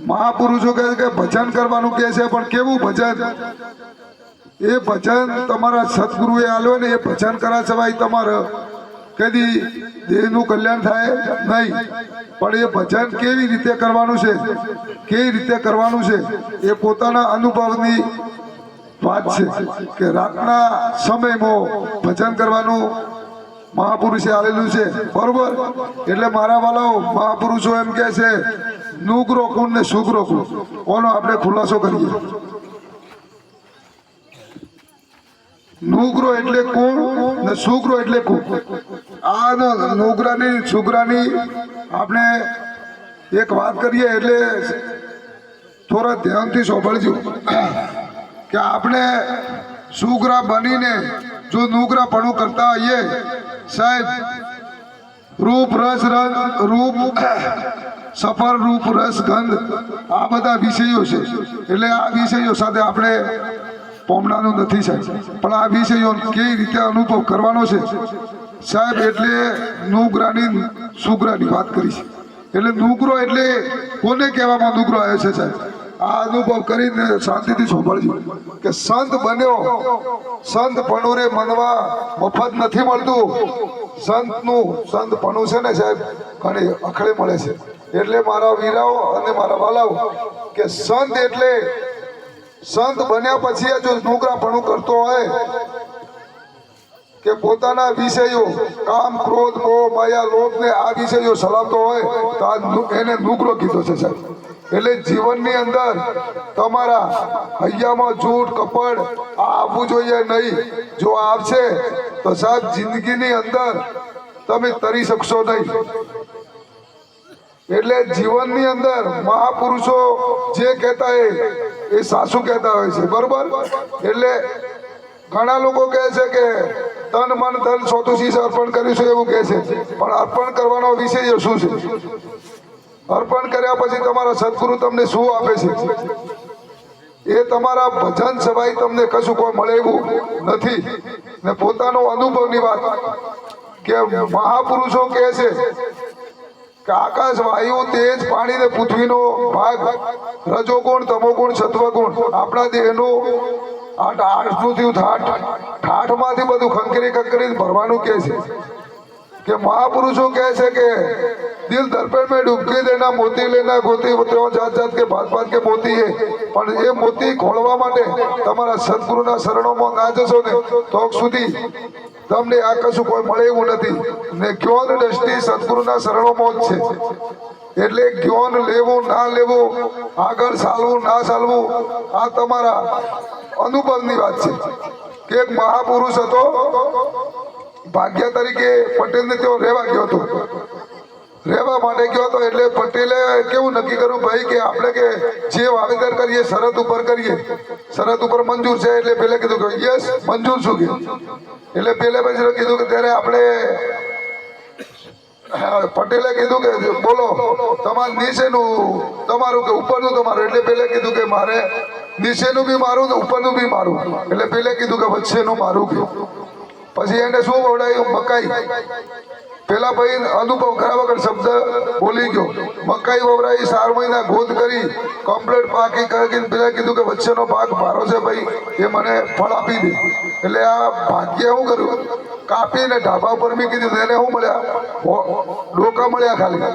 મહાપુરુષો કહે છે કે ભજન કરવાનું કહે છે, પણ કેવું ભજન? એ ભજન તમારા સદગુરુએ આલ્યો ને એ ભજન કરા સિવાય તમારે. કદી દેહનું કલ્યાણ થાય? નહીં. પણ એ ભજન કેવી રીતે કરવાનું છે? કેવી રીતે કરવાનું છે? એ પોતાના અનુભવની વાત છે કે રાતના સમયમાં ભજન કરવાનું મહાપુરુષે આલેલું છે. બરોબર? એટલે મારા વાલાઓ, મહાપુરુષો એમ કે છે નુગ્રો કુંડ ને સુખ કુંડ ઓનો આપણે ખુલાસો કરીએ. નુગ્રો એટલે કુણ ને સુગ્રો એટલે કુણ? આ નુગ્રાની સુગ્રાની આપણે એક વાત કરીએ એટલે થોડા ધ્યાનથી સાંભળજો. કે આપણે સુગ્રા બનીને જો નુગ્રાપણું કરતા હોઈએ સાહેબ, રૂપ, રસ રૂપ સફર રૂપ, રસ, ગંધ, આ બધા વિષયો છે. એટલે આ વિષયો સાથે આપણે પોમડાનું નથી સાહેબ. પણ આ વિષયો કેવી રીતે અનુભવ કરવાનો છે? સાહેબ, એટલે નુગ્રાની સુગ્રાની વાત કરી છે એટલે નુગરો એટલે કોને કહેવામાં નુગરો આવ્યો છે સાહેબ? આ અનુભવ કરીને શાંતિથી સાંભળજો કે સંત બન્યો. સંત પણું રે મનવા મફત નથી મળતું. સંતનું, સંત પણું છે ને સાહેબ, ઘણી અખડે મળે છે. એટલે મારા વીરાઓ અને મારા વાલાઓ કે સંત એટલે સંત બન્યા પછી જો નુગરાપણું કરતો હોય કે પોતાના વિષયો, કામ, ક્રોધ, મોહ, માયા લોભ ને આ વિષયો સલાવતો હોય તો આ એને નુકરો કીધો છે સાહેબ. એટલે જીવનની અંદર તમારા હૈયામાં જૂઠ કપડ આવવું જોઈએ નહીં. જો આવશે, તો સાહેબ જિંદગીની અંદર તમે તરી શકશો નહીં. એટલે જીવનની અંદર મહાપુરુષો જે કહેતા હોય એ સાસુ કહેતા હોય છે. બરોબર? એટલે ઘણા લોકો કહે છે કે, તન, મન, ધન, સોતુ શીશ અર્પણ કરીશું, એવું કહે છે. પણ અર્પણ કરવાનો વિષય શું છે? અર્પણ કર્યા પછી તમારા સદગુરુ તમને શું આપે છે? એ તમારા ભજન સિવાય તમને કશું કોઈ મળે નથી. ને પોતાનો અનુભવની વાત કે મહાપુરુષો કહે છે કે આકાશ વાયુ તેજ પાણી ને પૃથ્વીનો ભાગ, રજોગુણ, તમોગુણ, સત્વગુણ, આપણા દેહનો આઠ આઠનું થયું ઠાઠ, ઠાઠમાંથી બધું ખંખરી ખંખરી ભરવાનું કહે છે. કે મહાપુરુષો કહે છે કે દિલ દર્પણ મેં ડૂબકી દેના, મોતી લેના, ગોતી ત્રણ જાત જાત કે ભાત ભાત કે મોતી હે પણ એ મોતી ખોળવા માટે તમારા સદગુરુના શરણોમાં ના જશો ને, તો સુધી તમને આ કશું કોઈ મળે એવું નથી. ને જ્ઞાન દ્રષ્ટિ સદગુરુના શરણોમાં જ છે. એટલે જ્ઞાન લેવું, ના લેવું, આગળ ચાલવું, ના ચાલવું, આ તમારા અનુભવની વાત છે. કે એક મહાપુરુષ હતો ભાગ્ય તરીકે પટેલને તેઓ રહેવા ગયો હતો. રહેવા માટે ગયો હતો એટલે પટેલે કેવું નક્કી કર્યું ભાઈ કે આપણે કે જે વાવેતર કરીએ, શરત ઉપર કરીએ. શરત ઉપર મંજૂર છે એટલે પેલે કીધું કે યસ, મંજૂર છું કે. એટલે પેલે પછી કીધું કે ત્યારે આપણે પટેલે કીધું કે બોલો, તમારે નીચેનું, તમારું કે ઉપરનું તમારું. એટલે પેલે કીધું કે મારે નીચેનું બી મારું ઉપરનું બી મારું. એટલે પેલે કીધું કે વચ્ચેનું મારું કે. પછી એને શું વવડાયું મકાઈ. પેલા ભાઈ અનુભવ કર્યા વગર શબ્દ બોલી ગયો. મકાઈ વવરાઈ ચાર મહિના ગોદ કરી કમ્પ્લેટ પાકી કરીને પેલા કીધું કે વચ્ચેનો ભાગ મારો છે ભાઈ, એ મને ફળ આપી દે. એટલે આ ભાગ્ય શું કર્યું? કાપીને ઢાબા ઉપર મી કીધું એને શું મળ્યા? ડોકા મળ્યા ખાલી.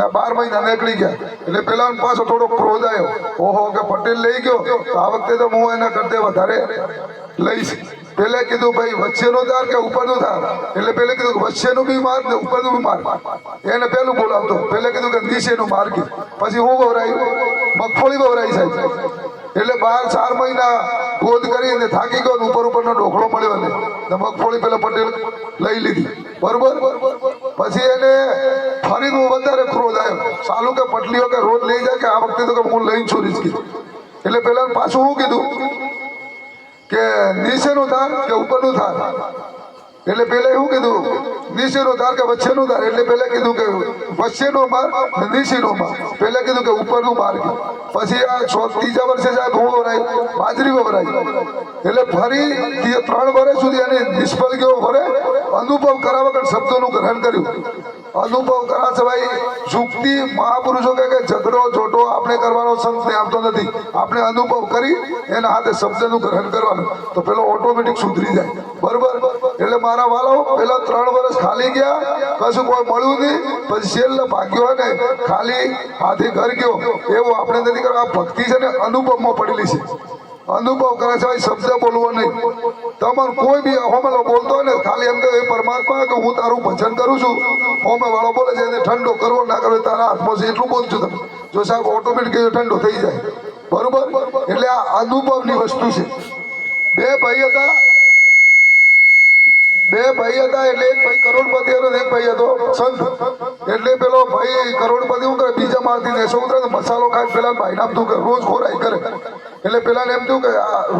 ને બાર મહિના નીકળી ગયા. એટલે પેલા પાછો થોડો ક્રોધ આવ્યો ઓહો, કે પટેલ લઈ ગયો? આ વખતે તો હું એના કરતે વધારે લઈશ. પેલે કીધું, ભાઈ, વચ્ચેનો ધાર કે ઉપરનો ધાર એટલે પેલે કીધું કે, વચ્ચેનું બી માર ને ઉપરનું બી માર એને પેલું બોલાવતો. પેલે કીધું કે, નીચેનું માર કે પછી હું વવરાયું મગફળી ગવરાઈ સાહેબ એટલે બાર, ચાર મહિના ગોદ કરીને થાકી ગયો ઉપર ઉપરનો ઢોકળો મળ્યો ને મગફળી પેલા પટેલ લઈ લીધી. બરોબર? પછી એને ફરી વધારે ક્રોધ આવ્યો સાલું કે, પટલીઓ કે રોજ લઈ જાય કે આ વખતે તો કે હું લઈને છોડીશ કીધું એટલે પેલા પાછું શું કીધું કે નીચેનું ધાર કે ઉપરનું ધાર? એટલે પેલા શું કીધું? નીચેનું ધાર કે વચ્ચેનું ધાર? એટલે પેલા કીધું કે વચ્ચેનો માર નીચેનો માર પેલા કીધું કે ઉપરનું માર પછી આ છ ત્રીજા વર્ષે સાહેબ હું વવરાય બાજરી વવરાય એટલે ફરી ત્રણ વર્ષ સુધી એને નિષ્ફળ ગયો ફરે અનુભવ કરાવવા શબ્દોનું ગ્રહણ કર્યું. અનુભવ કરાશે ભાઈ. ઝુકતી મહાપુરુષો કે ઝઘડો જોટો આપણે કરવાનો સંતને આપતો નથી. આપણે અનુભવ કરી એના હાથે શબ્દનું ગ્રહણ કરવાનું. તો પેલો ઓટોમેટિક સુધરી જાય. બરોબર? એટલે મારા વાલો પેલા ત્રણ વર્ષ ખાલી ગયા. કશું કોઈ મળ્યું નહીં. પછી છેલ્લે ભાગ્યો હોય ને ખાલી હાથે ઘર ગયો. એવું આપણે નથી કરવા. ભક્તિ છે ને અનુભવમાં પડેલી છે. અનુભવ કરે છે શબ્દ બોલવો નહીં. તમારું કોઈ બી હોમેલો બોલતો હોય ને, ખાલી એમ કે પરમાત્મા કે હું તારું ભજન કરું છું. હોમે વાળો બોલે છે, એને ઠંડો કરવો ના કરવો, તારા હાથમાં છે, એટલું બોલજો તમે જો સાહેબ ઓટોમેટિક ઠંડો થઈ જાય. બરોબર? એટલે આ અનુભવની વસ્તુ છે. બે ભાઈ હતા. બે ભાઈ હતા એટલે એક ભાઈ કરોડપતિ હતો એક ભાઈ હતો સંત. એટલે પેલો ભાઈ કરોડપતિ શું કરે? બીજા માળથી દેશો ઉતરે મસાલો ખાય પેલા ભાઈ નામ તું રોજ ખોરાઈ કરે. એટલે પેલાને એમ થયું કે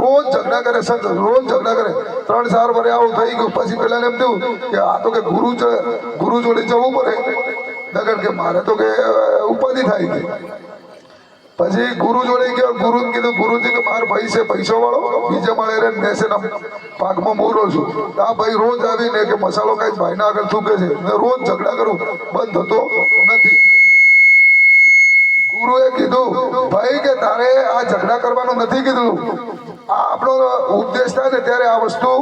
રોજ ઝઘડા કરે સંત રોજ ઝઘડા કરે. ત્રણ, ચાર વર્ષ આવું થઈ ગયું. પછી પેલાને એમ થયું કે, આ તો કે ગુરુ ગુરુ જોડે જવું પડે. નગર કે, મારે તો કે ઉપાધિ થાય છે. પછી ગુરુ જોડે ગયો, ગુરુ કીધું, ગુરુજી, કે મારો ભાઈ છે, પૈસો વાળો. બીજે મળે રે બેસે પાકમાં મોરો છું. આ ભાઈ રોજ આવીને કે, મસાલો ખાઈ ભાઈના આગળ થૂકે છે. રોજ ઝઘડા કરું. બંધ થતો નથી. ગુરુએ કીધું, ભાઈ, કે તારે આ ઝઘડા કરવાનું નથી કીધું. આ આપણો ઉપદેશ થાય ને ત્યારે આ વસ્તુ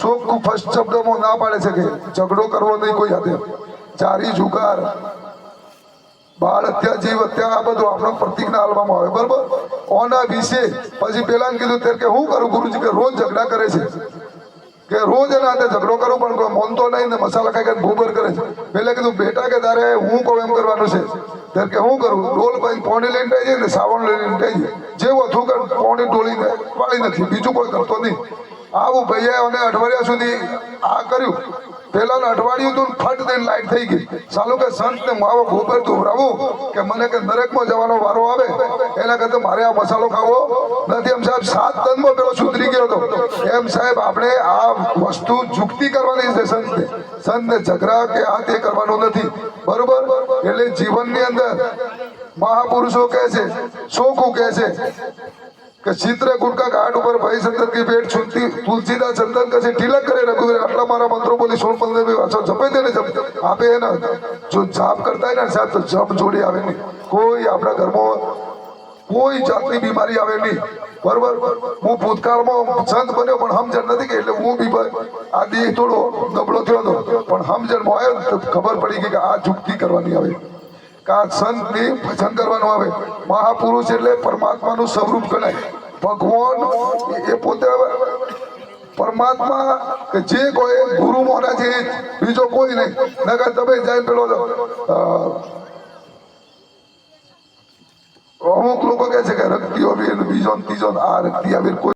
શોક ફર્સ્ટ શબ્દમાં ના પાડે છે કે ઝઘડો કરવો નહીં કોઈ સાથે ચારી જુગાર, બાળ હત્યા, જીવ હત્યા, આ બધું આપણો પ્રતિજ્ઞા આલવામાં આવે. બરોબર? ઓના વિશે પછી પેલા કીધું ત્યારે કે હું કરું ગુરુજી કે રોજ ઝઘડા કરે છે. કે રોજ એના હાથે ઝઘડો કરું પણ કોઈ મોનતો નહીં ને મસાલા ખાઈ ખાઈ ભૂબર કરે છે. પેલે કીધું, બેટા કે તારે હું કહું એમ કરવાનું છે. ત્યારે કે, હું કરું? ડોલ પછી પોણી લઈને જાય ને સાવણ લઈને થઈ જાય. જેવું હતું કે પોણી ડોલીને વાળી નથી. બીજું કોઈ કરતો નહીં. આવું ભાઈએ અને અઠવાડિયા સુધી આ કર્યું. પેલાનું અઠવાડિયું તું ફટ દઈને લાઈટ થઈ ગઈ. સાલું કે સંત ને માવો ગોબર ધોવરાવું કે મને કે નરકમાં જવાનો વારો આવે? એના કરતા મારે આ મસાલો ખાવો નથી. એમ સાહેબ, સાત તનમાં પેલો સુધરી ગયો હતો. એમ સાહેબ, આપણે આ વસ્તુ જુક્તિ કરવાની છે સંતને સંતને ઝઘડા કે આ તે કરવાનું નથી. બરોબર? એટલે જીવનની અંદર મહાપુરુષો કહે છે શોખું કહે છે કે ચિત્ર ગુરકા ઘાટ ઉપર ભાઈ સંતન કી પેટ છુનતી તુલસીદા ચંદન કસે તિલક કરે રઘુવીર આટલા મારા મંત્રો બોલી સોળ પંદર બી વાંચો, જપે તેને જપ. આપે ને જો જાપ કરતા હોય ને સાહેબ, તો જપ જોડે આવે નહીં. કોઈ આપણા ઘરમાં કોઈ જાતની બીમારી આવે નહીં. બરોબર? હું ભૂતકાળમાં સંત બન્યો, પણ સમજણ નથી કે એટલે હું બી આ દેહ થોડો નબળો થયો હતો પણ સમજણ આવ્યો તો ખબર પડી ગઈ કે આ ચૂકતી કરવાની આવે. કે આ મહાપુરુષ એટલે પરમાત્માનું સ્વરૂપ ગણાય. ભગવાન એ પોતે પરમાત્મા જે કોઈ ગુરુ મોના છે બીજો કોઈ નહીં. નગર તમે જાય પેલો અમુક લોકો કે છે કે રક્તિઓ બીજો ત્રીજો આ રક્તિ આવી કોઈ